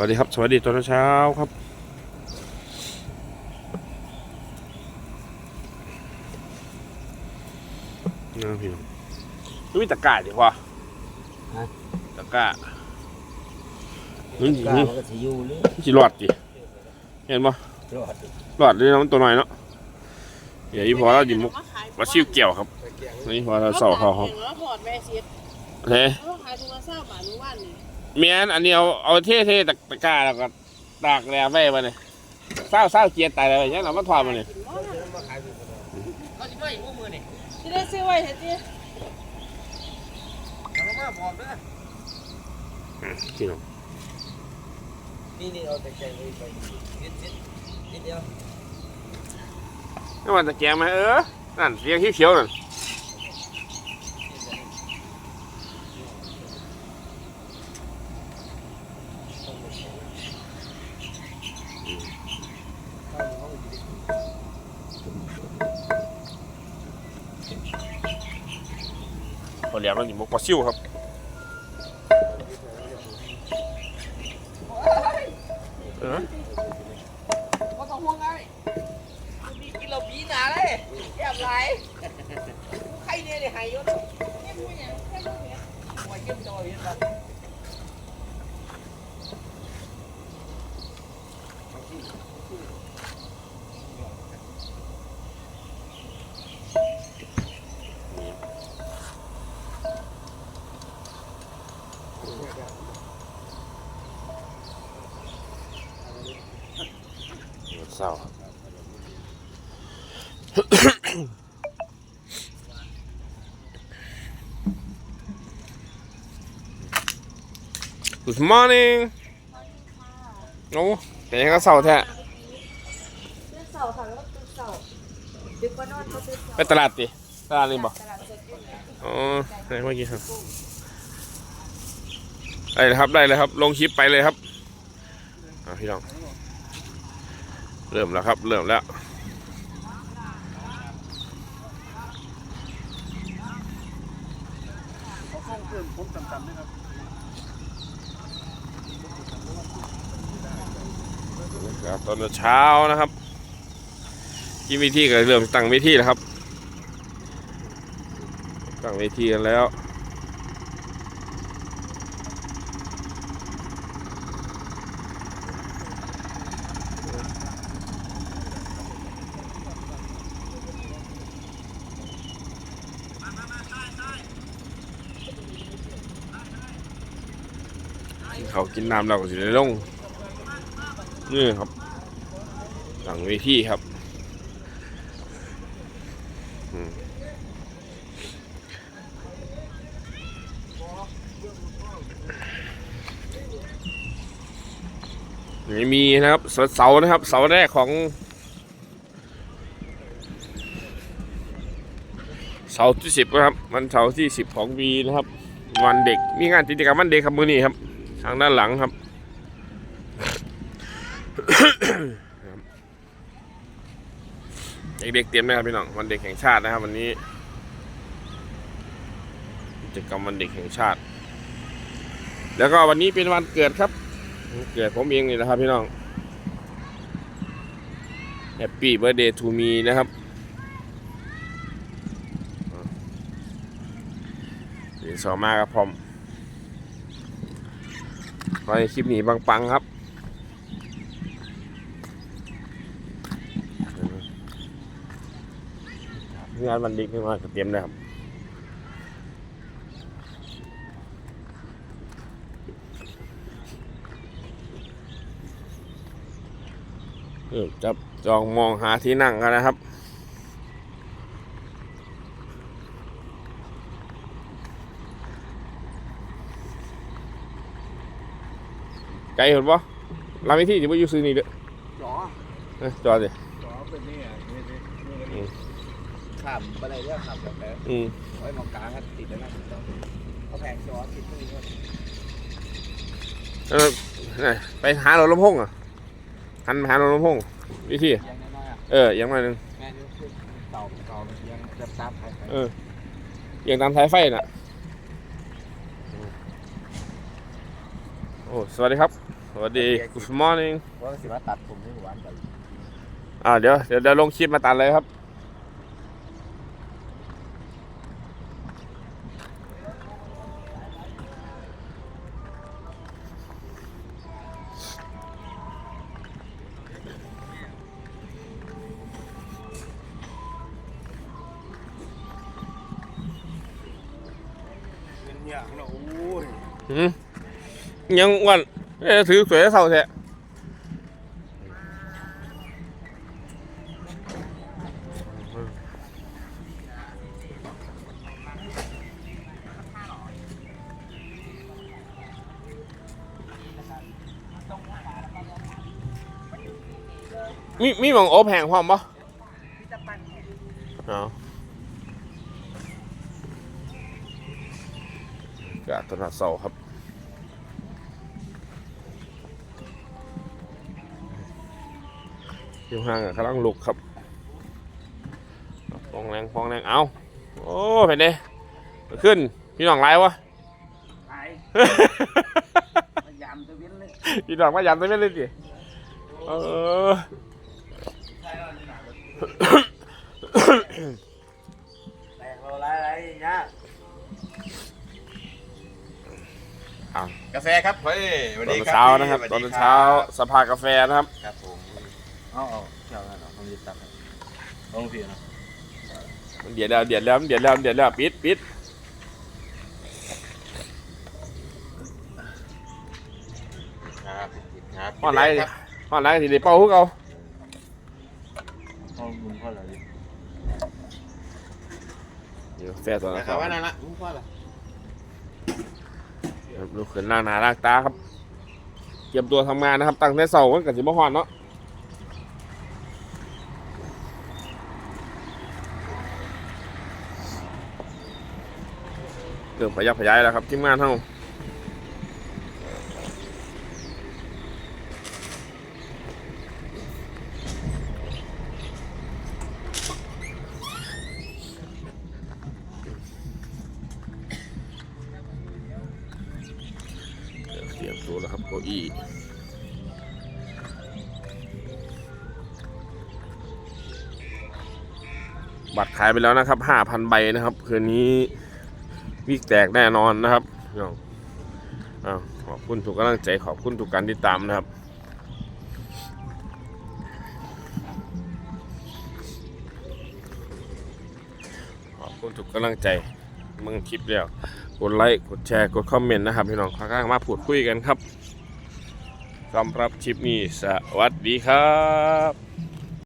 วัสดีครับ สวัสดีตอนเช้าครับนะพี่น้องนี่มีตะกร้าดิวะฮะ ตะกร้านี่กล้านี่มันก็สิอยู่เลยสิหลอดดิเห็นปะรอดหลอดเลยนะมันตัวน้อยเนาะเดี๋ยวอีพอเราดิมุกมาชิวเกี่ยวครับนี่พอเราเสาเขาครับแล้วถอดแม่เสียดเฮ้แล้วขายถุงละเศร้าบาทรู้ว่านี่ เมียนอันนี้เอาเอาเท่เท่ๆตะตะกร้าแล้วก็ตากแร่ไว้มาเนี่ยเศร้าเศร้าเกียร์ตายแล้วเนี่ยเรามาถอดมาเนี่ยกินบ่น่ะเขาสิมาอีกมือนี่สิได้ซื้อไว้เถอะจิเอามาพร้อมเด้อพี่น้องนี่นี่เอาแต่ใจเลยไปนิดนิดนิดเดียวนี่มันตะแกรงไหมเออนั่นเสียงเขียวๆนั่ นพอแล้วมันอยู่มกปลาซิวครับเออบ่ต้องห่วงไงมีกินเราปีหนาเลยแอบไหลใครเนี่ยเด้หายยศเนี่ยพูดอยังแค่พูดเนี่ยหัวเยี่ยมจอยเห็น เศร้าครับ Good morning โอ้แต่ยังก็เศร้าแท้ซื้อเสาค่ะแล้วก็ซื้อเสาดึกว่านอนเขาซื้อเสาไปตลาดดิตลาดนี่บอกตลาดสดอยู่เนี่ยอ๋อไหนเมื่อกี้ครับ ได้เลยครับได้เลยครับ ลงคลิปไปเลยครับอะพี่น้อง เริ่มแล้วครับ เริ่มแล้วครับตอนเช้านะครับที่วิธีก็เริ่มตั้งเวทีแล้วครับ ตั้งเวทีกันแล้ว กินเขากินน้ำเราก็สิได้ลงนี่ครับหลังเวทีครับมนี่มีนะครับเสานะครับเสาแรกของเสาที่สิบนะครับ วันเสาร์ที่สิบของปีนะครับ วันเด็กมีงานกิจกรรมวันเด็กครับมือนี้ครับ ทางด้านหลังครับ เด็กๆเตรียมนะครับพี่น้องวันเด็กแห่งชาตินะครับ วันนี้กิจกรรมวันเด็กแห่งชาติ แล้วก็วันนี้เป็นวันเกิดครับ เกิดผมเองนี่นะครับพี่น้อง Happy Birthday to me นะครับเดี๋ยวสอมากครับผม ไว้คลิปนี้ปังๆครับงานวันด็กขึ้นมาเตรียมเลยครับจับจองมองหาที่นั่งกันนะครับ ไกลเห็นปะลามิที่จะไปอยู่ซื้อนี่เด้อจ๋อเอ้ยจอดดิจ๋อเป็นนี่อะนี่นี่อืมข้ามไปได้เรื่องข้ามแบบไหนอืมไว้มองกลางก็ติดแล้วนะเขาแพงจ๋อติดตรงนี้เออไหนไปหาเราลำโพงอะหันไปหาเราลำโพงวิธียังน้อยๆอะเออยังไงนึงแม่นี่คือเต่าเต่ายังจะตามไปเออยังตามสายไฟน่ะ โอ้สวัสดีครับ สวัสดี Good morning ว่าสิมาตัดผมให้หวานไปอ่าเดี๋ยวเดี๋ยวเดี๋ยวลงคลิปมาตัดเลยครับเป็นอย่างเนาะโอ้ย หืม ยังอ้วันเอ๊ะถือสวยเท่าแท้มีมีหมองโอบแหงพร้อมปะเอากาตลาดเสาครับ อยู่ห่างกับกำลังลุกครับฟองแรงฟองแรงเอาโอ้เห็นเด้ขึ้น พี่น้องไล่วะไอ้พยายามจะเว้นเลยพี่น้องมายามตัวไม่เล่นดิเออแต่งเราไรไรยะเอากาแฟครับเฮ้ยตอนเช้านะครับ ตอนเช้าสภากาแฟนะครับครับผม เอาเอาเช้าแล้วผมจะตัดลงพี่นะมันเดือดแล้วเดือดแล้วมันเดือดแล้วมันเดือดแล้วปิดปิดครับครับห้อไรห้อนไรสิเดี๋ยวเป่าฮุกเอาห้องมุนพ่ออะไรเดี๋ยวแฟร์ตัวนะครัรับบว่านั่นละมุนพ่อละลุกขึ้นล่างหนาล่างตาครับเตรียมตัวทำงานนะครับตั้งแต่เสาร์วันกับสิบหอนเนาะ เรื่องพยักพยายแล้วครับทีมงานเท่าเตรียมตัวแล้วครับเก้าอี้บัตรขายไปแล้วนะครับ 5,000 ใบนะครับ คืนนี้ วิกแตกแน่นอนนะครับพี่น้องอขอบคุณทุกกำลังใจขอบคุณทุกการติดตามนะครับขอบคุณทุกกำลังใจมึงคลิปแล้วกดไลค์กดแชร์กดคอมเมนต์นะครับพี่น้องข้างๆมาพูดคุยกันครับสำหรับคลิปนี้สวัสดีครับ